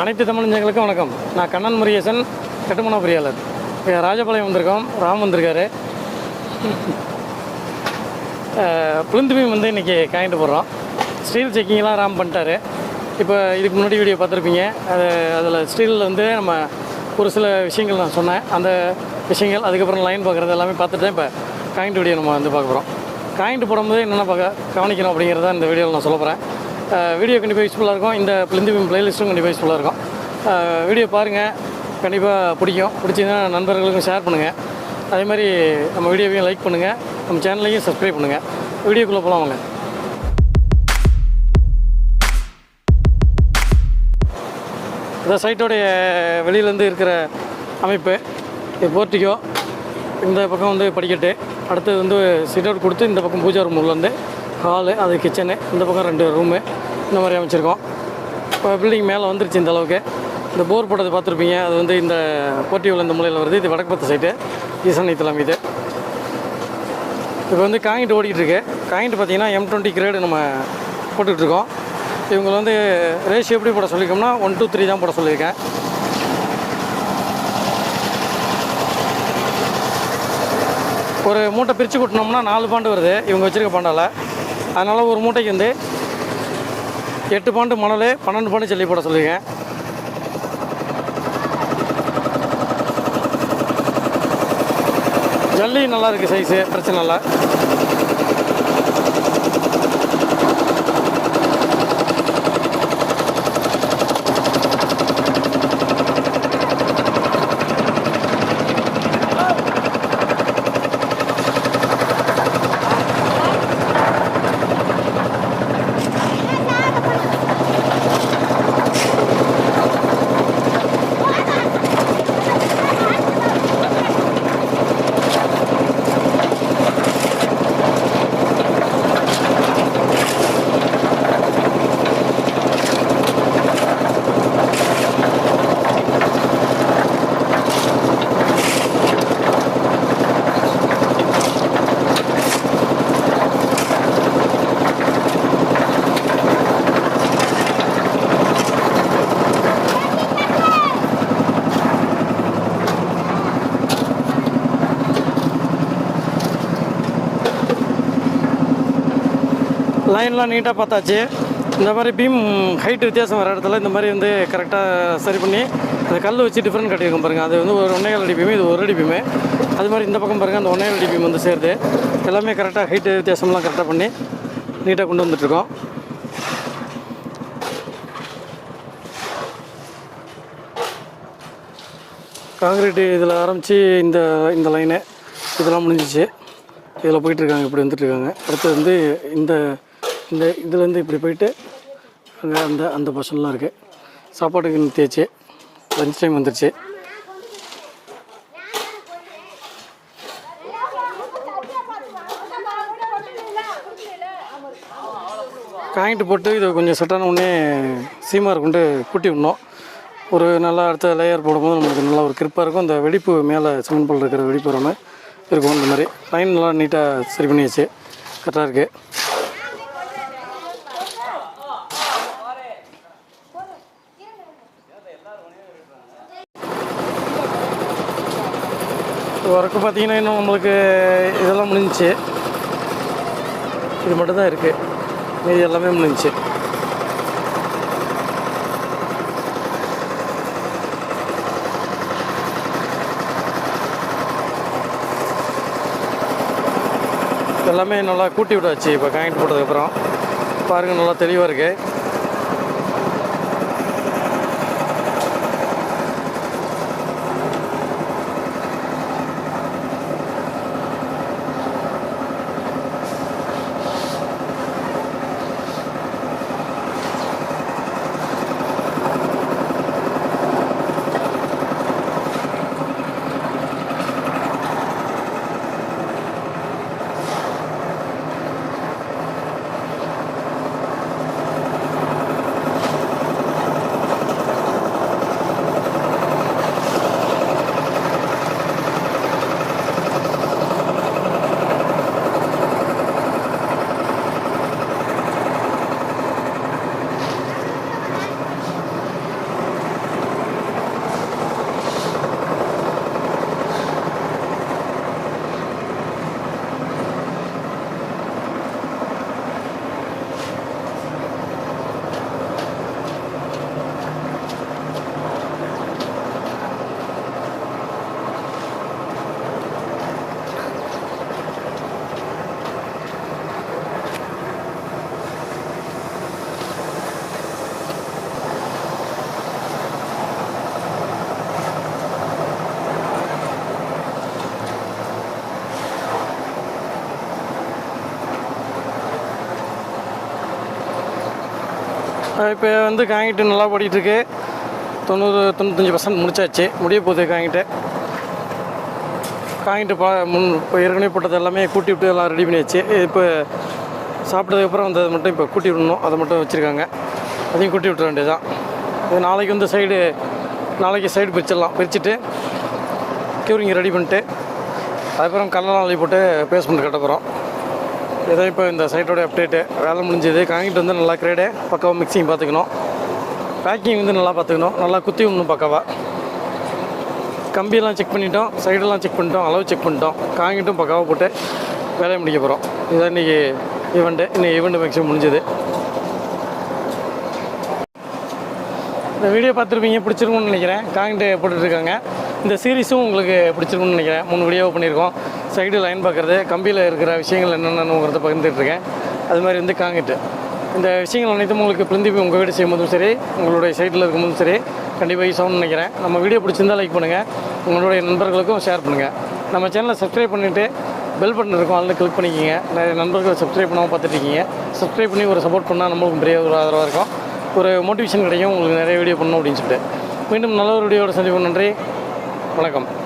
அனைத்து தமிழஞ்சங்களுக்கும் வணக்கம். நான் கண்ணன் முரியசன் கட்டுமான பொறியாளர் ராஜபாளையம் வந்திருக்கோம். ராம் வந்திருக்காரு. புளிந்து மீன் வந்து இன்றைக்கி காயின்ட்டு போடுறோம். ஸ்டீல் செக்கிங்லாம் ராம் பண்ணிட்டாரு. இப்போ இதுக்கு முன்னாடி வீடியோ பார்த்துருப்பீங்க. அது அதில் ஸ்டீலில் வந்து நம்ம ஒரு சில விஷயங்கள் நான் சொன்னேன். அந்த விஷயங்கள் அதுக்கப்புறம் லைன் பார்க்குறது எல்லாமே பார்த்துட்டு தான் இப்போ காயின்ட்டு வீடியோ நம்ம வந்து பார்க்க போகிறோம் காயின்ட்டு போடும்போது என்னென்ன பார்க்க கவனிக்கணும் அப்படிங்கிறத இந்த வீடியோவில் நான் சொல்ல போகிறேன் வீடியோ கண்டிப்பாக யூஸ்ஃபுல்லாக இருக்கும். இந்த பிளிந்திபிம் பிளேலிஸ்ட்டும் கண்டிப்பாக யூஸ்ஃபுல்லாக இருக்கும். வீடியோ பாருங்கள் கண்டிப்பாக பிடிக்கும். பிடிச்சிங்கன்னா நண்பர்களுக்கும் ஷேர் பண்ணுங்கள் அதே மாதிரி நம்ம வீடியோவையும் லைக் பண்ணுங்கள் நம்ம சேனலையும் சப்ஸ்கிரைப் பண்ணுங்கள் வீடியோக்குள்ளே போகலாம் வாங்க. இந்த சைட்டோடைய வெளியிலேருந்து இருக்கிற அமைப்பு போர்ட்டிக்கோ இந்த பக்கம் வந்து படிக்கட்டு. அடுத்தது வந்து சிட் அவுட் கொடுத்து இந்த பக்கம் பூஜா ரூம் உள்ளேருந்து வந்து ஹாலு அது கிச்சனு. இந்த பக்கம் ரெண்டு ரூமு. இந்த மாதிரி அமைச்சிருக்கோம். இப்போ பில்டிங் மேலே வந்துருச்சு இந்த அளவுக்கு. இந்த போர் போட்டது பார்த்துருப்பீங்க. அது வந்து இந்த போட்டியூவில் இந்த மூலையில் வருது. இது வடக்கு பத்து சைட்டு ஈசன் இத்தலாம் இது. இப்போ வந்து காயின்ட் ஓடிக்கிட்டு இருக்கு காயின்ட் பார்த்தீங்கன்னா எம் டுவெண்ட்டி கிரேடு நம்ம போட்டுக்கிட்டு இருக்கோம் வந்து ரேஷியோ எப்படி போட சொல்லியிருக்கோம்னா ஒன் டூ த்ரீ தான் போட சொல்லியிருக்கேன். ஒரு மூட்டை பிரித்து கொட்டினோம்னா நாலு பாண்டு வருது. இவங்க வச்சுருக்க பாண்டால். அதனால் ஒரு மூட்டைக்கு வந்து எட்டு பாண்டு மணல் பன்னெண்டு பாண்டு ஜல்லி போட சொல்லியிருக்கேன் ஜல்லி நல்லா இருக்குது சைஸு பிரச்சனை இல்லை. லைன்லாம் நீட்டாக பார்த்தாச்சு. இந்த மாதிரி பீம் ஹைட் வித்தியாசம் வர இடத்துல இந்த மாதிரி வந்து கரெக்டாக சரி பண்ணி அந்த கல் வச்சு டிஃப்ரெண்ட் கட்டியிருக்கோம் பாருங்கள் அது வந்து ஒரு ஒன்றே அடி பீமு இது ஒரு அடி பீமு அது மாதிரி இந்த பக்கம் பாருங்கள் அந்த ஒன்றே அடி பீம் வந்து சேருது. எல்லாமே கரெக்டாக ஹைட்டு வித்தியாசம்லாம் கரெக்டாக பண்ணி நீட்டாக கொண்டு வந்துட்டுருக்கோம். காங்கிரீட்டு இதில் ஆரம்பித்து இந்த இந்த லைனு இதெல்லாம் முடிஞ்சிச்சு. இதில் போயிட்டுருக்காங்க இப்படி வந்துட்டுருக்காங்க. அடுத்து வந்து இந்த இந்த இதுலேருந்து இப்படி போயிட்டு அங்கே அந்த அந்த பர்சன்லாம் இருக்குது சாப்பாட்டுக்கு நிறுத்தியாச்சு. லஞ்ச் டைம் வந்துருச்சு. காயின்ட்டு போட்டு இது கொஞ்சம் செட்டான உடனே சீமாக கொண்டு கூட்டி விடணும். ஒரு நல்லா அடுத்த லேயர் போடும்போது நமக்கு நல்லா ஒரு கிருப்பாக இருக்கும். அந்த வெடிப்பு மேலே சிமெண்ட் பல் இருக்கிற வெடிப்பு வராமல் இருக்கும் இந்த மாதிரி. லைன் நல்லா நீட்டாக சரி பண்ணியாச்சு. கரெக்டாக இருக்குது ஒர்க்கு பார்த்தீங்கன்னா இன்னும் நம்மளுக்கு இதெல்லாம் முடிஞ்சிச்சு. இது மட்டும் தான் இருக்குது மீதி எல்லாமே முடிஞ்சிச்சு. எல்லாமே நல்லா கூட்டி விட்டாச்சு. இப்போ காயின்ட் போட்டதுக்கப்புறம் பாருங்கள் நல்லா தெளிவாக இருக்குது இப்போ வந்து காங்கிட்டு நல்லா ஓடிட்டுருக்கு தொண்ணூறு தொண்ணூத்தஞ்சு பர்சன்ட் முடிச்சாச்சு. முடிய போகுது காங்கிட்டு காங்கிட்டு பா முன் இப்போ ஏற்கனவே போட்டது எல்லாமே கூட்டி விட்டு எல்லாம் ரெடி பண்ணியாச்சு. இப்போ சாப்பிட்டதுக்கப்புறம் வந்து அதை மட்டும் இப்போ கூட்டி விடணும். அதை மட்டும் வச்சுருக்காங்க. அதையும் கூட்டி விட்டுற வேண்டியதுதான். இது நாளைக்கு வந்து சைடு நாளைக்கு சைடு பிரிச்சிடலாம். பிரிச்சுட்டு க்யூரிங் ரெடி பண்ணிட்டு அதுக்கப்புறம் கல்லெல்லாம் அள்ளி போட்டு பேஸ்மெண்ட் கட்ட போகிறோம் இதை இப்போ இந்த சைட்டோட அப்டேட்டு வேலை முடிஞ்சது. காங்கிட்டு வந்து நல்லா கிரேடு பக்காவாக மிக்சிங் பார்த்துக்கணும். பேக்கிங் வந்து நல்லா பார்த்துக்கணும். நல்லா குத்தி விடணும் பக்காவாக கம்பியெல்லாம் செக் பண்ணிட்டோம். சைடெல்லாம் செக் பண்ணிட்டோம். அளவு செக் பண்ணிட்டோம். காங்கிட்டும் பக்காவாக போட்டு வேலையை முடிக்க போகிறோம் இதான் இன்றைக்கி ஈவெண்ட்டு இன்னைக்கு ஈவெண்ட்டு மேக்ஸிமம் முடிஞ்சது. இந்த வீடியோ பார்த்துருப்பீங்க. பிடிச்சிருக்கும்னு நினைக்கிறேன். காங்கிட்டு போட்டுட்ருக்காங்க இந்த சீரிஸும் உங்களுக்கு பிடிச்சிருக்கும்னு நினைக்கிறேன். மூணு வீடியோ பண்ணியிருக்கோம். சைடு லைன் பார்க்குறது கம்பியில் இருக்கிற விஷயங்கள் என்னென்னங்கிறத பகிர்ந்துட்டுருக்கேன் அது மாதிரி வந்து காங்கிட்டு. இந்த விஷயங்கள் அனைத்தும் உங்களுக்கு பிரிந்து உங்கள் வீடு செய்யும்போதும் சரி உங்களுடைய சைட்டில் இருக்கும்போதும் சரி கண்டிப்பாக யூஸ் நினைக்கிறேன். நம்ம வீடியோ பிடிச்சிருந்தா லைக் பண்ணுங்கள் உங்களுடைய நண்பர்களுக்கும் ஷேர் பண்ணுங்கள் நம்ம சேனலை சப்ஸ்கிரைப் பண்ணிவிட்டு பெல் பட்டன் இருக்கும் அதில் கிளிக் பண்ணிக்கிங்க. நிறைய நண்பர்கள் சப்ஸ்கிரைப் பண்ணாமல் பார்த்துட்ருக்கீங்க சப்ஸ்கிரைப் பண்ணி ஒரு சப்போர்ட் பண்ணால் நம்மளுக்கும் பெரிய ஒரு ஆதரவாக இருக்கும். ஒரு மோட்டிவேஷன் கிடைக்கும் உங்களுக்கு நிறைய வீடியோ பண்ணணும் அப்படின்னு சொல்லிட்டு. மீண்டும் நல்ல ஒரு வீடியோட சந்திப்போம். நன்றி. வணக்கம்.